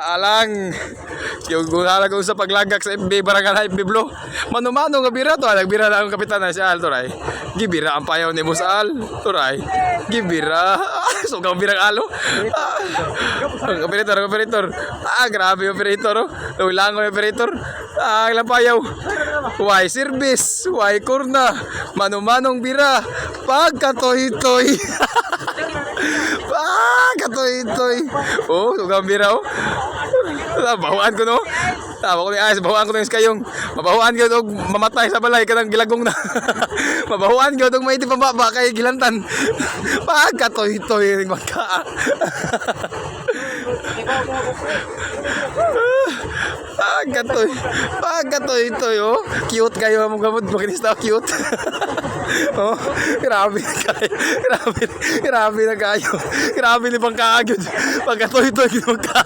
Alang, yung gungala ko sa paglagak sa FB Barangay FB Blue. Mano-mano nga bira to, nagbira na ang kapitan na si Al Turay. Gibira ang payaw ni Boss Al Turay. Gibira. so kang birang alo. Ah, Ang operator, ang operator. Ah, grabe yung operator. Oh. Lulang yung operator. Ah, ilang payaw. Why service? Why kurna? Mano-manong bira. Pagkatoy-toy. Ah, katoy-toy. Oh, sugang bira oh. Ah, Bahuan ko no. Tama ko ni Ayos, bahuan ko ng kayong. Mabahuan ko og mamatay sa balay kanang gilagong na. Mabahuan ko og maiti pambaba kay gilantan. Pagkatoy-toy ring magka. Pagkatoy. Pagkatoy-toy oh. Cute kayo mo gamot makinis na cute. oh, grabe kayo. Grabe, grabe na kayo. Grabe ni pang kaagad. Pagkatoy-toy magka.